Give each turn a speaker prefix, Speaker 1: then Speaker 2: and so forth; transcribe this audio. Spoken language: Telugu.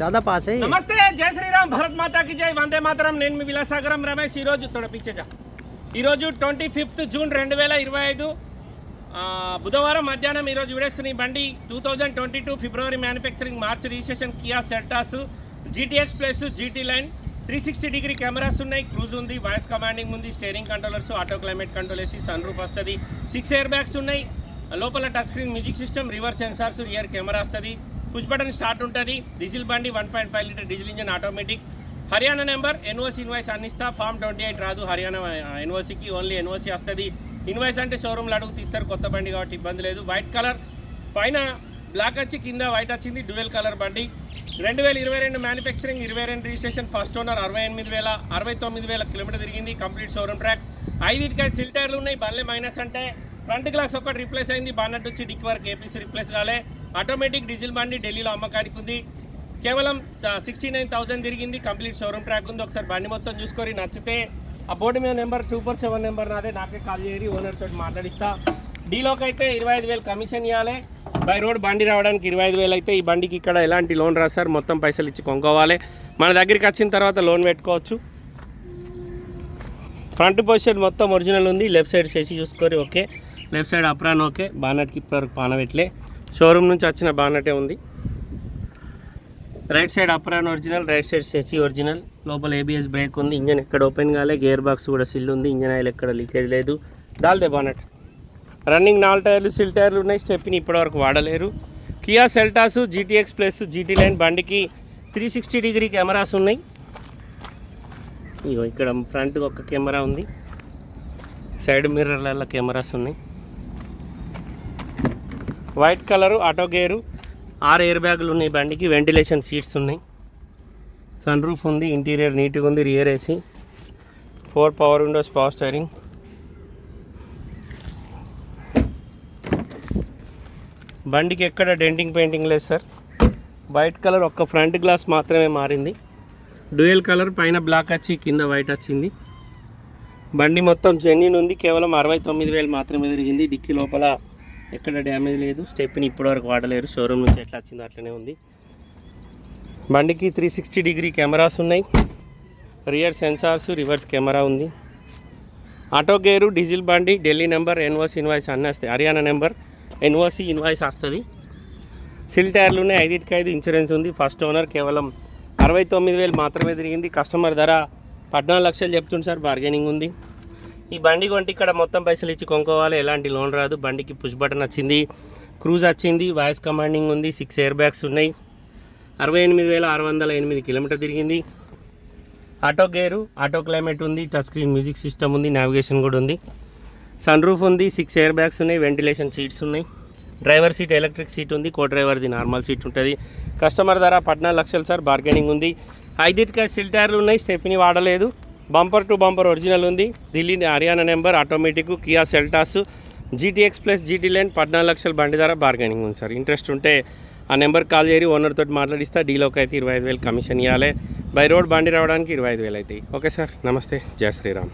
Speaker 1: చాలా పాస్ అయ్యి
Speaker 2: నమస్తే జై శ్రీరామ్ భరత్ మాతాకి జై వందే మాతరం నేను మీ విలాసాగరం రమేష్ ఈరోజు తొడపించజా ఈరోజు ట్వంటీ ఫిఫ్త్ జూన్ రెండు వేల ఇరవై ఐదు బుధవారం మధ్యాహ్నం ఈరోజు విడేస్తున్న ఈ బండి two thousand twenty two February manufacturing March registration Kia Seltos GTX plus GT line three sixty degree cameras ఉన్నాయి క్రూజ్ ఉంది వాయిస్ కమాండింగ్ ఉంది steering controllers auto climate control వేసి సన్ రూఫ్ వస్తుంది సిక్స్ ఎయిర్ బ్యాగ్స్ ఉన్నాయి లోపల touch screen music system reverse sensors rear camera వస్తుంది పుష్ బటన్ స్టార్ట్ ఉంటుంది. డీజిల్ బండి one point five litre diesel engine automatic. Haryana number NOC invoice అందిస్తా ఫామ్ ట్వంటీ ఎయిట్ రాదు. హర్యానా ఎన్ఓసికి ఓన్లీ ఎన్ఓసి వస్తుంది. ఇన్వాయిస్ అంటే షోరూమ్లో అడుగు తీస్తారు. కొత్త బండి కాబట్టి ఇబ్బంది లేదు. White colour. పైన బ్లాక్ వచ్చి కింద వైట్ వచ్చింది. డ్యూయల్ కలర్ బండి. రెండు వేల ఇరవై రెండు మ్యానుఫ్యాక్చరింగ్ ఇరవై రెండు రిజిస్ట్రేషన్. ఫస్ట్ ఓనర్ అరవై ఎనిమిది వేల అరవై తొమ్మిది వేల కిలోమీటర్ తిరిగింది. Complete showroom track. ఐదుకాయ సిల్ టైర్లు ఉన్నాయి. బండ్లే మైనస్ అంటే. ఫ్రంట్ గ్లాస్ ఒకటి రిప్లేస్ అయింది. బాన్నట్ వచ్చి డిక్ వర్క్ ఏపీసీ రిప్లేస్ కాలే. ఆటోమేటిక్ డీజిల్ బండి ఢిల్లీలో అమ్మకానికి ఉంది. కేవలం సిక్స్టీ నైన్ థౌసండ్ తిరిగింది. కంప్లీట్ షోరూమ్ ట్రాక్ ఉంది. ఒకసారి బండి మొత్తం చూసుకొని నచ్చితే ఆ బోర్డు మీద number two four seven number నాదే. నాకే కాల్ చేయరు ఓనర్ తోటి మాట్లాడిస్తా. డీలోకి అయితే ఇరవై ఐదు వేలు కమిషన్ ఇవ్వాలి బై రోడ్ బండి రావడానికి ఇరవై ఐదు వేలు అయితే ఈ బండికి ఇక్కడ ఎలాంటి లోన్ రాస్తారు మొత్తం పైసలు ఇచ్చి కొనుక్కోవాలి. మన దగ్గరికి వచ్చిన తర్వాత లోన్ పెట్టుకోవచ్చు. ఫ్రంట్ పొజిషన్ మొత్తం ఒరిజినల్ ఉంది. లెఫ్ట్ సైడ్ చేసి చూసుకొని okay. Left side apron okay. బానట్కి ఇప్పటివరకు పానవెట్లే షోరూమ్ నుంచి వచ్చిన బానటే ఉంది. Right side apron original right side సెసీ original. లోపల ఏబిఎస్ బ్రేక్ ఉంది. ఇంజన్ ఎక్కడ ఓపెన్ కాలే. గేర్ బాక్స్ కూడా సిల్ ఉంది. ఇంజన్ ఆయిల్ ఎక్కడ లీకేజ్ లేదు. దాల్దే బానట్ రన్నింగ్ నాలుగు టైర్లు సిల్ టైర్లు ఉన్నాయి. స్టెప్ని ఇప్పటివరకు వాడలేరు. Kia Seltos GTX plus GT line బండికి త్రీ సిక్స్టీ డిగ్రీ కెమెరాస్ ఉన్నాయి. ఇగో ఇక్కడ ఫ్రంట్ ఒక కెమెరా ఉంది. సైడ్ మిర్రర్లలో కెమెరాస్ ఉన్నాయి. వైట్ కలరు ఆటో గేరు ఆరు ఎయిర్ బ్యాగులు ఉన్నాయి బండికి. వెంటిలేషన్ సీట్స్ ఉన్నాయి. సన్ రూఫ్ ఉంది ఇంటీరియర్ నీట్గా ఉంది rear AC four power windows power steering బండికి ఎక్కడ డెంటింగ్ పెయింటింగ్ లేదు సార్ వైట్ కలర్ ఒక్క ఫ్రంట్ గ్లాస్ మాత్రమే మారింది. డ్యూయల్ కలర్ పైన బ్లాక్ వచ్చి కింద వైట్ వచ్చింది. బండి మొత్తం జెన్యున్ ఉంది కేవలం అరవై తొమ్మిది వేలు మాత్రమే తిరిగింది. డిక్కీ లోపల ఎక్కడ డ్యామేజ్ లేదు. స్టెప్ని ఇప్పటివరకు వాడలేరు. షోరూమ్ నుంచి ఎట్లా వచ్చిందో అట్లనే ఉంది. బండికి త్రీ సిక్స్టీ డిగ్రీ కెమెరాస్ ఉన్నాయి. రియర్ సెన్సార్స్ రివర్స్ కెమెరా ఉంది. ఆటో గేరు డీజిల్ బండి ఢిల్లీ నెంబర్ ఎన్ఓసి ఇన్వాయిస్ అన్నీ వస్తాయి. హర్యానా నెంబర్ ఎన్ఓసి ఇన్వాయిస్ వస్తుంది. సిల్ టైర్లు ఉన్నాయి. ఐదింటికి ఐదు ఇన్సూరెన్స్ ఉంది. ఫస్ట్ ఓనర్ కేవలం అరవై తొమ్మిది వేలు మాత్రమే తిరిగింది. కస్టమర్ ధర పద్నాలుగు లక్షలు చెప్తుంది సార్. బార్గెనింగ్ ఉంది. ఈ బండి కొంటే ఇక్కడ మొత్తం పైసలు ఇచ్చి కొనుక్కోవాలి. ఎలాంటి లోన్ రాదు. బండికి పుష్ బటన్ వచ్చింది. క్రూజ్ వచ్చింది. వాయిస్ కమాండింగ్ ఉంది. సిక్స్ ఎయిర్ బ్యాగ్స్ ఉన్నాయి. అరవై ఎనిమిది వేల ఆరు వందల ఎనిమిది కిలోమీటర్ తిరిగింది. ఆటో గేరు ఆటో క్లైమేట్ ఉంది. టచ్ స్క్రీన్ మ్యూజిక్ సిస్టమ్ ఉంది. నావిగేషన్ కూడా ఉంది. సన్ రూఫ్ ఉంది. సిక్స్ ఎయిర్ బ్యాగ్స్ ఉన్నాయి. వెంటిలేషన్ సీట్స్ ఉన్నాయి. డ్రైవర్ సీట్ ఎలక్ట్రిక్ సీట్ ఉంది. కో డ్రైవర్ది నార్మల్ సీట్ ఉంటుంది. కస్టమర్ ధర పద్నాలుగు లక్షలు సార్. బార్గెనింగ్ ఉంది. ఐదింటికా సిల్ టైర్లు ఉన్నాయి. స్టెప్ని వాడలేదు. బంపర్ టు బంపర్ ఒరిజినల్ ఉంది. Delhi Haryana number automatic Kia Seltos GTX plus GT line పద్నాలుగు లక్షల బండి ధర బార్గెనింగ్ ఉంది సార్. ఇంట్రెస్ట్ ఉంటే ఆ నెంబర్ కాల్ చేయరి ఓనర్ తోటి మాట్లాడిస్తా డీలోకి అయితే ఇరవై ఐదు వేలు కమిషన్ ఇవ్వాలి బై రోడ్ బండి రావడానికి ఇరవై ఐదు వేలు అవుతాయి ఓకే సార్ నమస్తే. జయ శ్రీరామ్.